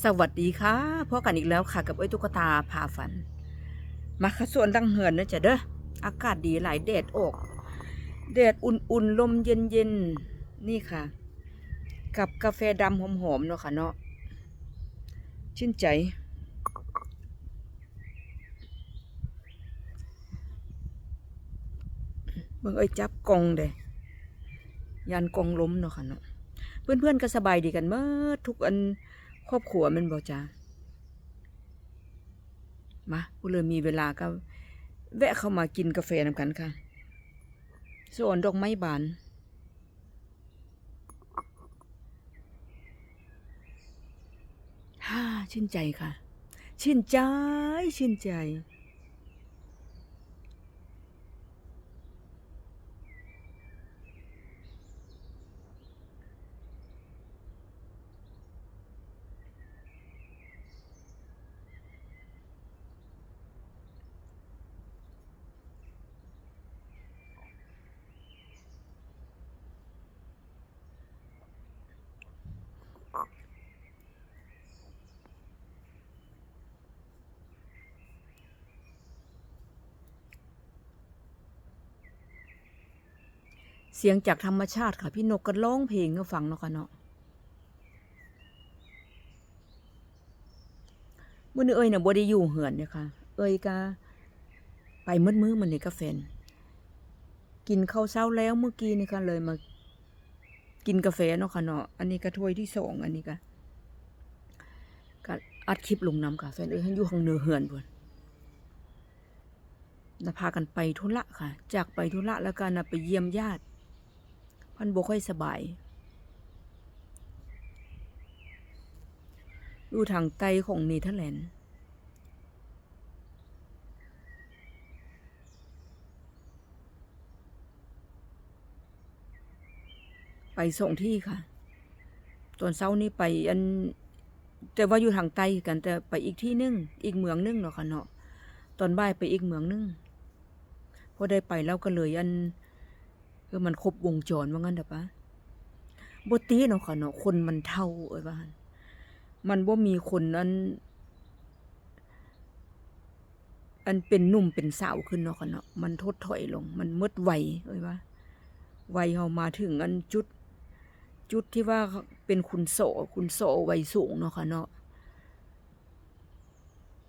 สวัสดีค่ะพบกันอีกแล้วค่ะ กับไอ้ตุ๊กตาพาฝัน มาค่ะส่วนดังเหินนะจ๊ะเด้ออากาศดีหลายแดดออกแดดอุ่นๆลมเย็นๆนี่ค่ะ กับกาแฟดำหอมๆเนาะค่ะเนาะชื่นใจ เบิ่งเอ้จับกองเด้ยันกองล้มเนาะค่ะเนาะเพื่อนๆก็สบายดีกันเมื่อทุกอัน ครอบครัวมันบอกจ้ามาผู้เลยมีเวลาก็ แวะเข้ามากินกาแฟนำกันค่ะส่วนดอกไม้บานฮ่าชื่นใจค่ะ ชื่นใจ ชื่นใจ เสียงจากธรรมชาติค่ะ พี่นกก็ร้องเพลงก็ฟังเนาะค่ะเนาะมื่อนี้เอ้ยเนี่ยบ่ได้อยู่เหือนเนี่ยค่ะ เอ้ยก็ไปมืดมือมันนี่กับแฟนกินข้าวเช้าแล้วเมื่อกี้นี่ค่ะเลยมา กินกาแฟเนาะค่ะเนาะอันนี้ก็ถ้วยที่สองอันนี้ก็ก็อัดคลิปลงน้ำค่ะแฟนเอ้ยให้อยู่ข้างเนื้อเหือนเพิ่นนะพากันไปธุระค่ะ จากไปธุระแล้วก็น่ะไปเยี่ยมญาติพันบ่ค่อยสบายอยู่ทางใต้ของเนเธอร์แลนด์ ส่งที่ค่ะ ตอนเช้านี้ไปอัน แต่ว่าอยู่ทางใต้กัน แต่ไปอีกที่หนึง อีกเมืองหนึงเนาะค่ะเนาะตอนบ่ายไปอีกเมืองหนึงพอได้ไปแล้วก็เลยอันคือมันครบวงจรว่างั้นเด้อปะบ่ตีเนาะค่ะเนาะคนมันเท่าเอ้ยว่านมันบ่มีคนอันอันเป็นหนุ่มเป็นสาวขึ้นเนาะค่ะเนาะมันทดถอยลง มันหมดวัยเอ้ยว่าวัยเฮามาถึงอันจุด จุดที่ว่าเป็นคุณโสคุณโสวัยสูงเนาะค่ะเนาะ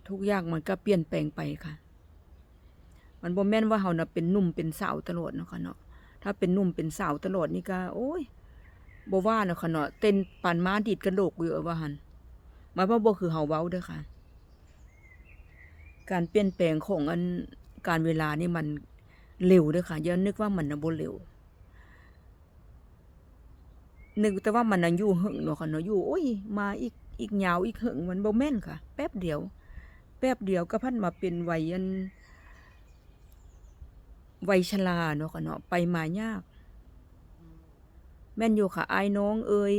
ทุกอย่างมันก็เปลี่ยนแปลงไปค่ะ มันบ่แม่นว่าเฮาน่ะเป็นหนุ่มเป็นสาวตลอดเนาะค่ะเนาะถ้าเป็นหนุ่มเป็นสาวตลอดนี่ก็โอ้ยบ่ว่าเนาะค่ะเนาะเต้นปานม้าดีดกระโดกอยู่เอาว่าหั่นหมายว่าบ่คือเฮาเว้าเด้อค่ะ การเปลี่ยนแปลงของอันการเวลานี่มันเร็วเด้อค่ะอย่านึกว่ามันน่ะบ่เร็ว นึกแต่ว่ามันอยู่หึงเนาะค่ะเนาะอยู่โอ้ยมาอีกอีกยาวอีกหึงมันบ่แม่นค่ะ แป๊บเดียว แป๊บเดียวก็พันมาเป็นวัยอันวัยชราเนาะค่ะเนาะไปมายาก แม่นอยู่ค่ะอายน้องเอ่ย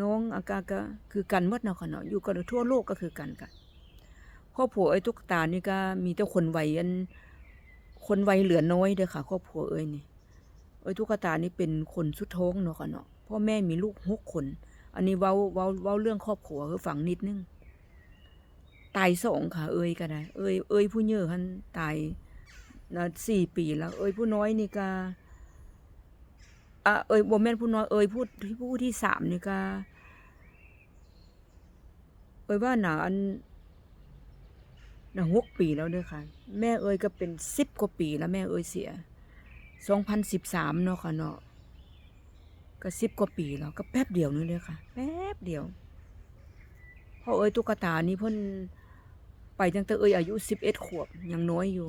น้องอากาก็คือกันหมดเนาะค่ะเนาะอยู่กันทั่วโลกก็คือกันค่ะครอบครัวไอ้ตุ๊กตานี่ก็มีแต่คนวัยอันคนวัยเหลือน้อยเด้อค่ะครอบครัวเอ้ยนี่ไอ้ตุ๊กตานี่เป็นคนสุดท้องเนาะค่ะเนาะ พ่อแม่มีลูกหกคน อันนี้เว้าเว้าเว้าเรื่องครอบครัวคือฝังนิดนึงตายสองค่ะ เอ้ยก็ได้เอ้ยเอ้ยผู้เยอะหันตายนะสี่ปีแล้ว เอ้ยผู้น้อยนี่ก็อะเอ้ยบ่แม่นผู้น้อยเอ้ยผู้ที่ผู้ที่สามนี่ก็เอ้ยว่าหนาอันน่ะหกปีแล้วเด้อค่ะ แม่เอ้ยก็เป็นสิบกว่าปีแล้วแม่เอ้ยเสียสองพันสิบสามเนาะค่ะเนาะ ก็สิบกว่าปีแล้วก็แป๊บเดียวนี่เลยค่ะ แป๊บเดียวเพราะเอ้ยตุ๊กตานี่เพิ่นไปตั้งแต่เอ้ยอายุสิบเอ็ดขวบยังน้อยอยู่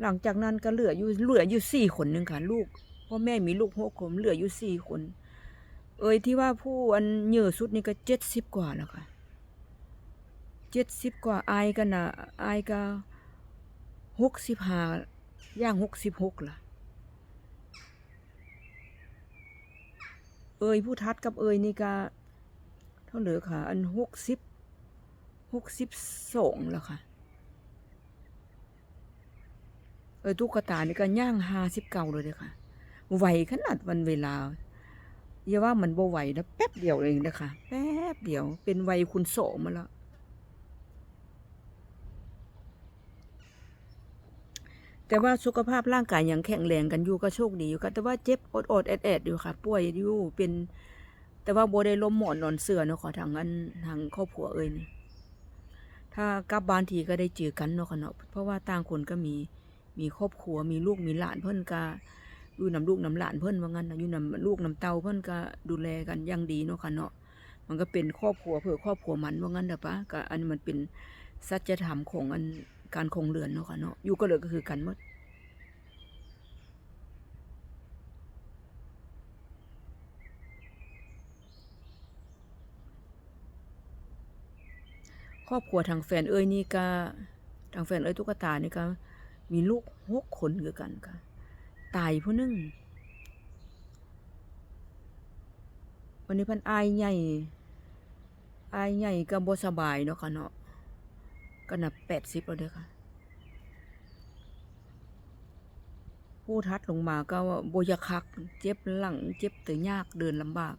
หลังจากนั้นก็เหลืออยู่เหลืออยู่สี่คนหนึ่งค่ะ ลูกพ่อแม่มีลูกหกคนเหลืออยู่สี่คน เอ้ยที่ว่าผู้อันเหยื่อสุดนี่ก็เจ็ดสิบกว่าแล้วค่ะเจ็ดสิบกว่าอายกันนะอายก็หกสิบห้าย่างหกสิบหกล่ะ เอ้ยผู้ทัดกับเอ้ยนี่ก็เท่าเหลือค่ะ อันหกสิบหกสิบสองแล้วค่ะ เออตุ๊กตานี่ก็ย่างห้าสิบเก้าเลยเด้อค่ะไวขนาดวันเวลาอย่าว่ามันบ่ไหวนะแป๊บเดียวเองนะคะแป๊บเดียวเป็นวัยคุณโสมมาแล้ว แต่ว่าสุขภาพร่างกายยังแข็งแรงกันอยู่ก็โชคดีอยู่ค่ะแต่ว่าเจ็บอดอดแอดแอดอยู่ค่ะ ป่วยอยู่เป็น แต่ว่าโบได้ล้มหมอนนอนเสือเนาะขอทางอันทางครอบครัวเอ้ยนี่ถ้ากลับบ้านทีก็ได้เจอกันเนาะค่ะเนาะเพราะว่าต่างคนก็มีมีครอบครัวมีลูกมีหลานเพิ่อนก็อยู่นำลูกนำหลานเพิ่อนว่างั้นนะอยู่นำลูกนำเตาเพิ่อนก็ดูแลกันอย่างดีเนาะค่ะเนาะมันก็เป็นครอบครัวเพื่อครอบครัวมันว่างั้นเด้อปะก็อันมันเป็นสัจธรรมของอัน การคงเรือนเนาะค่ะเนาะอยู่ก็เลยก็คือกันหมดครอบครัวทางแฟนเอ้ยนี่ก็ทางแฟนเอ้ยตุ๊กตานี่ก็มีลูกหกคนคือกันค่ะ ตายผู้นึงวันนี้พันอายใหญ่อายใหญ่ก็บ่สบายเนาะค่ะเนาะ ก็นับแปดสิบแล้วเด้อค่ะ ผู้ทัดลงมาก็บอยากคัก เจ็บหลัง เจ็บแต่ยากเดินลำบาก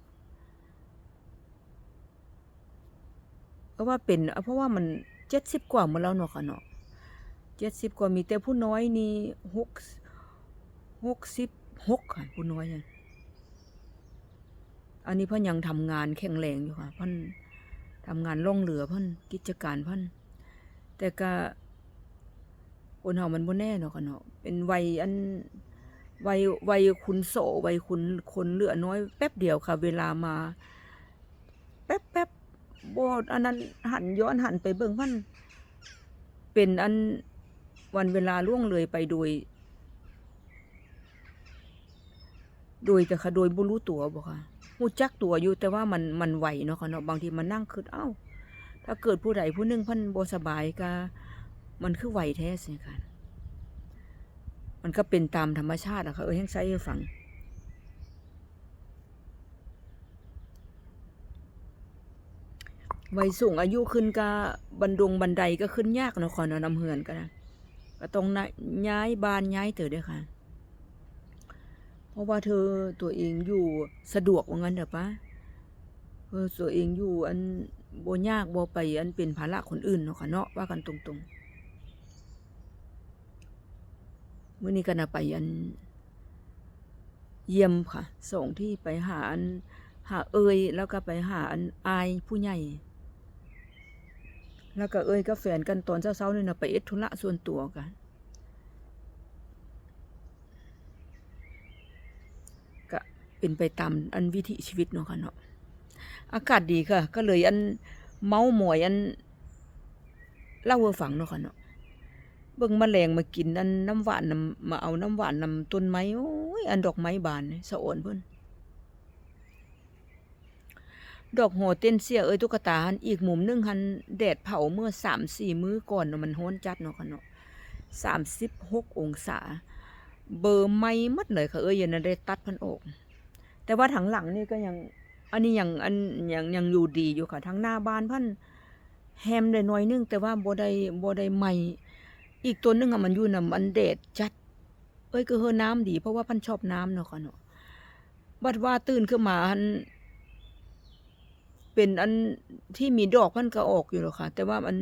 เพราะว่าเป็น เพราะว่ามันเจ็ดสิบกว่าหมาแล้วเนาะค่ะเนาะเจ็ดสิบกว่ามีแต่ผู้น้อยนี่หกหกสิบหกค่ะผู้น้อยอะอันนี้เพิ่นยังทำงานแข็งแรงอยู่ค่ะเพิ่นทำงานล่องเรือเพิ่นกิจการเพิ่น แต่ก็คนเฮามันบ่แน่เนาะค่ะเนาะเป็นวัยอันวัยวัยคุณโสวัยคุณคนเหลือน้อย แป๊บเดียวค่ะ เวลามา แป๊บแป๊บโบอันนั้นหันย้อนหันไปเบิ่งมัน เป็นอันวันเวลาล่วงเลยไปโดย โดยแต่ค่ะโดยบ่รู้ตัวบ่ค่ะฮู้จักตัวอยู่แต่ว่ามันมันไหวเนาะค่ะเนาะบางทีมันนั่งคิดเอ้า ถ้าเกิดผู้ใดผู้หนึ่งพิ่นบสบายก็มันคือไหวแท้สิค่ะมันก็เป็นตามธรรมชาติอะค่ะเอ้ยให้ใช้ให้ฟังวัยสูงอายุขึ้นก็บันดงบันไดก็ขึ้นยากเนาะขอเนาะนำเหือนก็นะก็ต้องนะย้ายบ้านย้ายเตอเด้อค่ะ เพราะว่าเธอตัวเองอยู่สะดวกว่างั้นเด้อปะเออตัวเองอยู่อัน บยากบไปอันเป็นภาระคนอื่นเนาะค่ะเนาะว่ากันตรงๆมื้อนี้ก็น่ะไปอัน เยี่ยมค่ะ ส่งที่ไปหาอันหาเอยแล้วก็ไปหาอันอายผู้ใหญ่ แล้วก็เอ้ยก็แฟนกันตอนเช้าๆนี่นะไปเอ็ดธุระส่วนตัวกัน ก็เป็นไปตามอันวิถีชีวิตเนาะค่ะเนาะ อากาศดีค่ะ ก็เลยอันเมาหมอยอันเล่าให้ฟังเนาะค่ะเนาะเบิ่งแมลงมากินอันน้ำหวานนำมาเอาน้ำหวานนำต้นไม้โอ้ยอันดอกไม้บานสะโอนเพิ่นดอกโหเต้นเสียเอ้ยตุ๊กตาหันอีกมุมหนึงหันแดดเผาเมื่อสามสี่มื้อก่อนเนาะมันร้อนจัดเนาะค่ะเนาะสามสิบหกองศา เบอร์ไม่มัดเลยค่ะเอ้ยยันได้ตัดพันออกแต่ว่าถังหลังนี่ก็ยัง อันนี้ยังอันยังยังอยู่ดีอยู่ค่ะทั้งหน้าบ้านพันแฮมได้น้อยนึง แต่ว่าบ่ได้บ่ได้ใหม่ อีกตัวนึงอะมันอยู่น่ะมันแดดจัด เอ้ยก็เฮอน้ำดี เพราะว่าพันชอบน้ำเนาะค่ะเนาะบัดว่าตื่นขึ้นมาหันเป็นอันที่มีดอกมันก็ออกอยู่หรอกค่ะ แต่ว่ามัน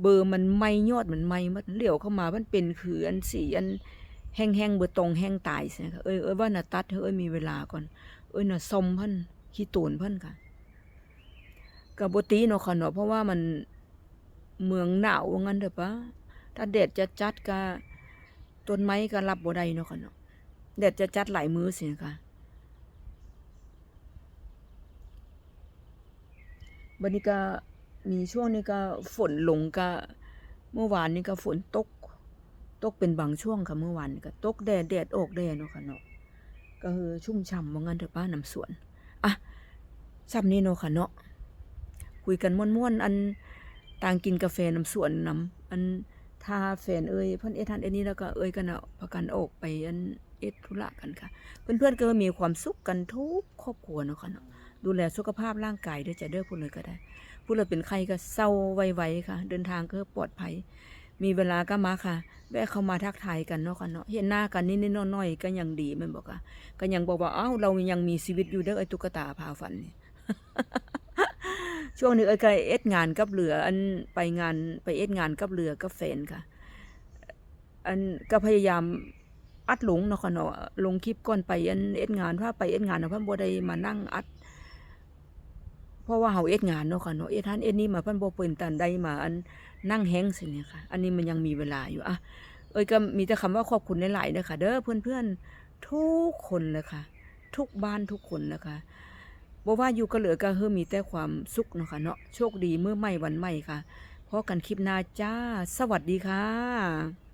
เบอร์มันไม่ยอดมันไม่มันเหลียวเข้ามามันเป็นคืออันสีอันแห้งๆเบอร์ตรงแห้งตายใช่ค่ะเอ้ยเอ้ยว่าน่ะตัดเถอะเอ้ยมีเวลาก่อน เอ้ยน่ะซมพิ่น ขี้ตูนเพิ่นค่ะกับบตีเนาะค่ะเนาะเพราะว่ามันเมืองหนาวว่างั้นเด้อปะถ้าแดดจะจัดก็ต้นไม้ก็รับบ่ได้เนาะค่ะเนาะแดดจะจัดหลายมื้อสิค่ะบันนี้ก็มีช่วงนี้ก็ฝนลงก็เมื่อวานนี้ก็ฝนตก ตกเป็นบางช่วงค่ะเมื่อวานก็ตกแดดแดดออกแดดเนาะค่ะเนาะก็คือชุ่มฉ่ำว่างั้นเถอะป้าน้ำสวน อะซ้ำนี้เนาะค่ะเนาะคุยกันม่วนๆอันต่างกินกาแฟน้ำสวนน้ำอันถ้าแฟนเอ้ยเพิ่นเอทันเอ็นี้แล้วก็เอ้ยกันเนาะพากันออกไปอันเอ็ดธุระกันค่ะ เพื่อนๆก็มีความสุขกันทุกครอบครัวเนาะค่ะเนาะดูแลสุขภาพร่างกายด้วยจะเด้อพูดเลยก็ได้พูดเลยเป็นใครก็เศร้าไวๆค่ะ เดินทางก็ปลอดภัย มีเวลาก็มาค่ะ แวะเข้ามาทักทายกันเนาะค่ะเนาะเห็นหน้ากันนิดๆน่อยๆก็ยังดีม่นบ่ค่ะก็ยังบอกว่าเอ้าเรายังมีชีวิตอยู่เด้อไอ้ตุ๊กตาพาฝันนี่ช่วงนี้เอ้ยก็เอ็ดงานกับเรือ อันไปงานไปเอ็ดงานกับเรือกับแฟนค่ะ อันก็พยายามอัดหลงเนาะค่ะเนาะลงคลิปก่อนไปอันเอ็ดงานว่าไปเอ็ดงานเนาะเพิ่นบ่ได้มานั่งอัด ราะว่าเฮาเอ็ดงานเนาะค่ะเนาะเอ็ดทันเอ็ดนี่มาเพิ่นบ่เป็นตันใดมาอันนั่งแฮงสิเนี่ยค่ะ อันนี้มันยังมีเวลาอยู่อะเอ้ยก็มีแต่คำว่าขอบคุณหลายๆเด้อค่ะเด้อเพื่อนๆทุกคนเลยค่ะ ทุกบ้านทุกคนนะคะบ่ว่าอยู่ก็เหลือก็เฮือมีแต่ความสุขเนาะค่ะเนาะโชคดีเมื้อใหม่วันใหม่ค่ะพบกันคลิปหน้าจ้า สวัสดีค่ะ